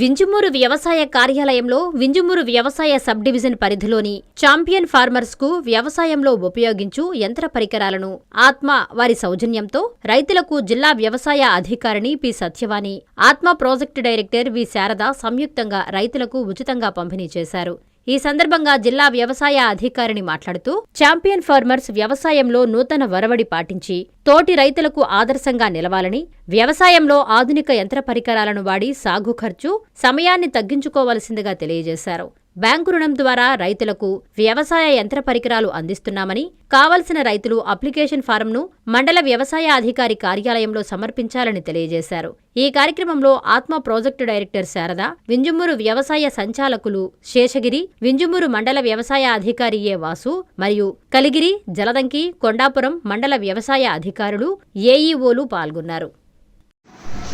వింజమూరు వ్యవసాయ కార్యాలయంలో వింజమూరు వ్యవసాయ సబ్ డివిజన్ పరిధిలోని చాంపియన్ ఫార్మర్స్కు వ్యవసాయంలో ఉపయోగించు యంత్ర పరికరాలను ఆత్మ వారి సౌజన్యంతో రైతులకు జిల్లా వ్యవసాయ అధికారిణి పి సత్యవాణి ఆత్మ ప్రాజెక్టు డైరెక్టర్ వి శారద సంయుక్తంగా రైతులకు ఉచితంగా పంపిణీ చేశారు. ఈ సందర్భంగా జిల్లా వ్యవసాయ అధికారిని మాట్లాడుతూ ఛాంపియన్ ఫార్మర్స్ వ్యవసాయంలో నూతన వరవడి పాటించి తోటి రైతులకు ఆదర్శంగా నిలవాలని వ్యవసాయంలో ఆధునిక యంత్ర పరికరాలను వాడి సాగు ఖర్చు సమయాన్ని తగ్గించుకోవలసిందిగా తెలియజేశారు. బ్యాంకు రుణం ద్వారా రైతులకు వ్యవసాయ యంత్ర పరికరాలు అందిస్తున్నామని కావలసిన రైతులు అప్లికేషన్ ఫారంను మండల వ్యవసాయ అధికారి కార్యాలయంలో సమర్పించాలని తెలియజేశారు. ఈ కార్యక్రమంలో ఆత్మ ప్రాజెక్టు డైరెక్టర్ శారద వింజుమూరు వ్యవసాయ సంచాలకులు శేషగిరి వింజుమూరు మండల వ్యవసాయ అధికారి ఏ వాసు మరియు కలిగిరి జలదంకి కొండాపురం మండల వ్యవసాయ అధికారులు ఏఈఓలు పాల్గొన్నారు.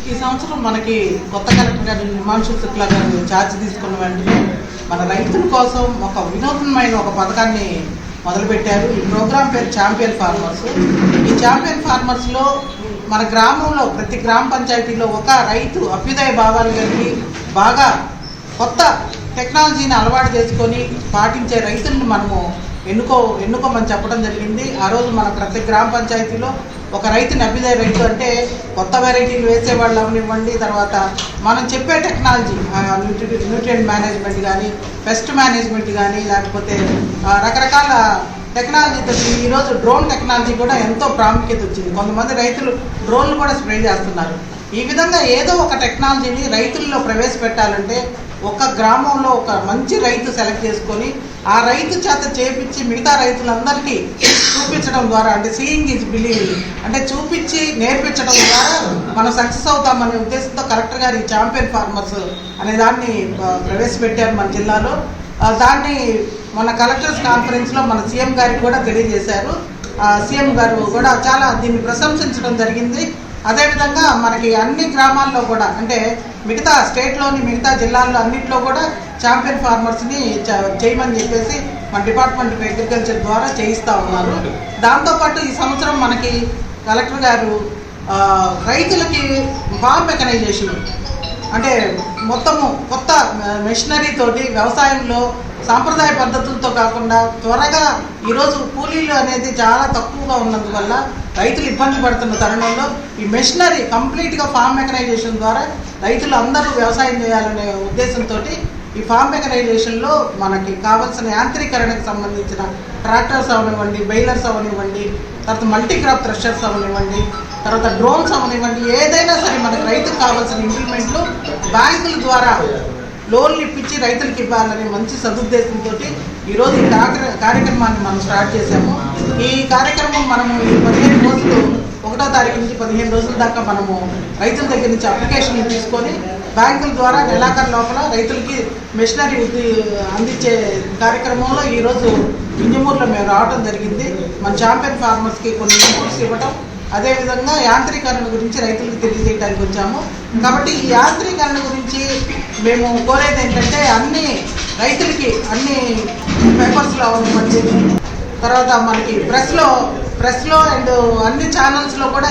ఈ సంవత్సరం మనకి కొత్త కలెక్టర్ గారు హిమాంశు శుక్లా గారు ఛార్జ్ తీసుకున్న వెంటనే మన రైతుల కోసం ఒక వినూత్నమైన ఒక పథకాన్ని మొదలుపెట్టారు. ఈ ప్రోగ్రాం పేరు ఛాంపియన్ ఫార్మర్స్. ఈ ఛాంపియన్ ఫార్మర్స్లో మన గ్రామంలో ప్రతి గ్రామ పంచాయతీలో ఒక రైతు అభ్యుదయ భావాలు కలిగి బాగా కొత్త టెక్నాలజీని అలవాటు చేసుకొని పాటించే రైతులను మనము ఎన్నుకో ఎన్నుకోమని చెప్పడం జరిగింది. ఆ రోజు మన ప్రతి గ్రామ పంచాయతీలో ఒక రైతు నబ్బిదే రైతు అంటే కొత్త వెరైటీలు వేసే వాళ్ళు అవనివ్వండి. తర్వాత మనం చెప్పే టెక్నాలజీ న్యూట్రియంట్ మేనేజ్మెంట్ కానీ పెస్ట్ మేనేజ్మెంట్ కానీ లేకపోతే రకరకాల టెక్నాలజీతో ఈరోజు డ్రోన్ టెక్నాలజీ కూడా ఎంతో ప్రాముఖ్యత వచ్చింది. కొంతమంది రైతులు డ్రోన్లు కూడా స్ప్రే చేస్తున్నారు. ఈ విధంగా ఏదో ఒక టెక్నాలజీని రైతుల్లో ప్రవేశపెట్టాలంటే ఒక గ్రామంలో ఒక మంచి రైతు సెలెక్ట్ చేసుకొని ఆ రైతు చేత చేపించి మిగతా రైతులందరికీ చూపించడం ద్వారా అంటే సీయింగ్ ఈజ్ బిలీవింగ్ అంటే చూపించి నేర్పించడం ద్వారా మనం సక్సెస్ అవుతామనే ఉద్దేశంతో కలెక్టర్ గారు ఈ ఛాంపియన్ ఫార్మర్స్ అనే దాన్ని ప్రవేశపెట్టారు మన జిల్లాలో. దాన్ని మన కలెక్టర్స్ కాన్ఫరెన్స్లో మన సీఎం గారికి కూడా తెలియజేశారు. ఆ, సీఎం గారు కూడా చాలా దీన్ని ప్రశంసించడం జరిగింది. అదేవిధంగా మనకి అన్ని గ్రామాల్లో కూడా అంటే మిగతా స్టేట్లోని మిగతా జిల్లాల్లో అన్నింటిలో కూడా ఛాంపియన్ ఫార్మర్స్ని చేయమని చెప్పేసి మన డిపార్ట్మెంట్ ఆఫ్ అగ్రికల్చర్ ద్వారా చేయిస్తూ ఉన్నారు. దాంతోపాటు ఈ సంవత్సరం మనకి కలెక్టర్ గారు రైతులకి ఫార్మ్ మెకనైజేషన్ అంటే మొత్తము కొత్త మెషినరీ తోటి వ్యవసాయంలో సాంప్రదాయ పద్ధతులతో కాకుండా త్వరగా ఈరోజు కూలీలు అనేది చాలా తక్కువగా ఉన్నందువల్ల రైతులు ఇబ్బంది పడుతున్న తరుణంలో ఈ మెషినరీ కంప్లీట్గా ఫార్మ్ మెకనైజేషన్ ద్వారా రైతులు అందరూ వ్యవసాయం చేయాలనే ఉద్దేశంతో ఈ ఫార్మ్ మెకనైజేషన్లో మనకి కావాల్సిన యాంత్రీకరణకు సంబంధించిన ట్రాక్టర్స్ అవనివ్వండి బైలర్స్ అవనివ్వండి తర్వాత మల్టీ క్రాప్ థ్రెషర్స్ అవనివ్వండి తర్వాత డ్రోన్స్ అవనివ్వండి ఏదైనా సరే మనకి రైతుకు కావాల్సిన ఇంప్లిమెంట్లు బ్యాంకుల ద్వారా లోన్లు ఇప్పించి రైతులకు ఇవ్వాలనే మంచి సదుద్దేశంతో ఈరోజు ఈ కార్యక్రమాన్ని మనం స్టార్ట్ చేశాము. ఈ కార్యక్రమం మనము ఈ పదిహేను రోజులు ఒకటో తారీఖు నుంచి పదిహేను రోజుల దాకా మనము రైతుల దగ్గర నుంచి అప్లికేషన్లు తీసుకొని బ్యాంకుల ద్వారా నెలాఖరు లోపల రైతులకి మిషనరీ అందించే కార్యక్రమంలో ఈరోజు ఇంజమూరులో మేము రావడం జరిగింది. మన ఛాంపియన్ ఫార్మర్స్కి కొన్ని ఇన్పుట్స్ ఇవ్వటం అదేవిధంగా యాంత్రీకరణ గురించి రైతులకు తెలియజేయడానికి వచ్చాము. కాబట్టి ఈ యాంత్రీకరణ గురించి మేము కోరేది ఏంటంటే అన్ని రైతులకి అన్ని పేపర్స్లో అవనివ్వండి తర్వాత మనకి ప్రెస్లో ప్రెస్లో అండ్ అన్ని ఛానల్స్లో కూడా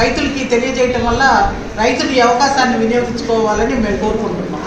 రైతులకి తెలియజేయటం వల్ల రైతులు ఈ అవకాశాన్ని వినియోగించుకోవాలని మేము కోరుకుంటున్నాం.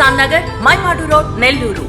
Kisan Nagar Maimadu road Nellore.